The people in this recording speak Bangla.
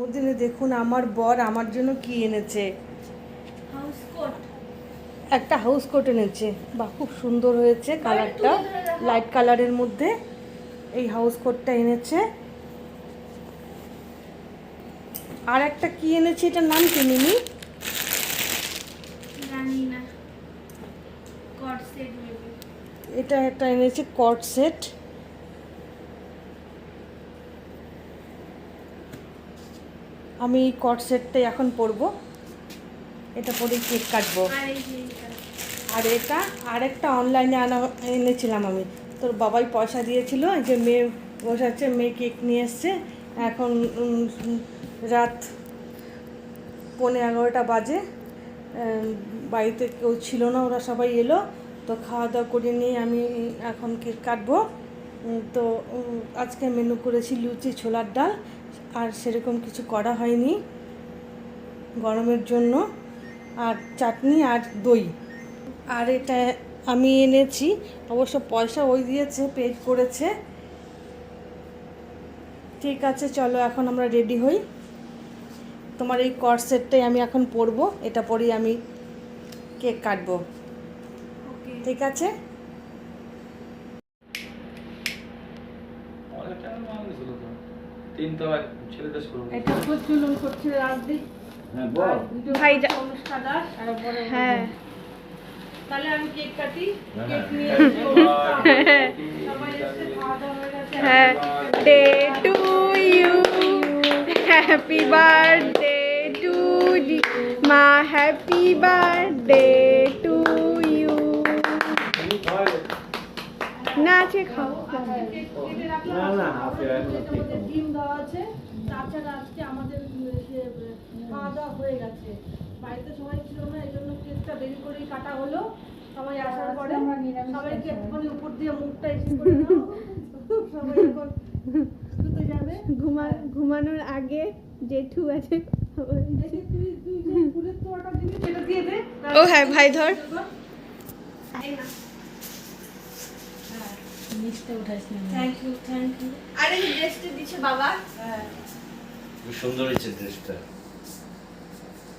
মধ্যে দেখুন আমার বর আমার জন্য কি এনেছে? কোট একটা হাউস কোট এনেছে। বা খুব সুন্দর হয়েছে কালারটা লাইট কালারের মধ্যে এই হাউস কোটটা এনেছে। আর একটা কি এনেছে? এটার নাম কি মেবি এটা একটা এনেছে কট সেট আমি কট সেটটাই এখন পরবো। এটা পরে কেক কাটবো। আর এটা। আর এটা আরেকটা অনলাইনে আনা, এনেছিলাম আমি। তোর বাবাই পয়সা দিয়েছিল যে মেয়ে বসাচ্ছে, মেয়ে কেক নিয়ে এসছে। এখন রাত পৌনে এগারোটা বাজে। বাড়িতে কেউ ছিল না, ওরা সবাই এলো। তো খাওয়া দাওয়া করে নিয়ে আমি এখন কেক কাটবো। তো আজকে মেনু করেছি লুচি, ছোলার ডাল। আর সেরকম কিছু করা হয়নি গরমের জন্য। আর চাটনি আর দই। আর এটা আমি এনেছি। অবশ্য পয়সা ওই দিয়েছে পেড করেছে। ঠিক আছে চলো এখন আমরা রেডি হই। তোমার এই কট সেটটাই আমি এখন পরব। এটা পরেই আমি কেক কাটবো। ওকে ঠিক আছে? তো তিনতলায় ছেলেদের স্কুল এটা প্রচুর করছে রাজদীপ হ্যাঁ বল। ভাই যা- দাস আর পরে হ্যাঁ। তাহলে আমি কেক কাটি হ্যাঁ। কেক নিয়ে সবাই এসে খাওয়া দাওয়া হয়ে গেছে হ্যাঁ। Day to you happy birthday to মা হ্যাপি বার্থডে না আছে খাও না না আমাদের ডিম দেওয়া আছে তাছাড়া আজকে আমাদের খাওয়া দাওয়া হয়ে গেছে। বাড়িতে সবাই ছিল না এই জন্য কেকটা দেরি করেই কাটা হলো। সবাই আসার পরে সবাইকে একটুখানি উপর দিয়ে মুখটা এসে সবাই এখন শুতে যাবে। ঘুমা ঘুমানোর আগে জেঠু আছে। ও হ্যাঁ ভাই ধর। থ্যাংক ইউ থ্যাংক ইউ আরে ড্রেসটা দিছে বাবা। হ্যাঁ। খুব সুন্দর হয়েছে ড্রেসটা।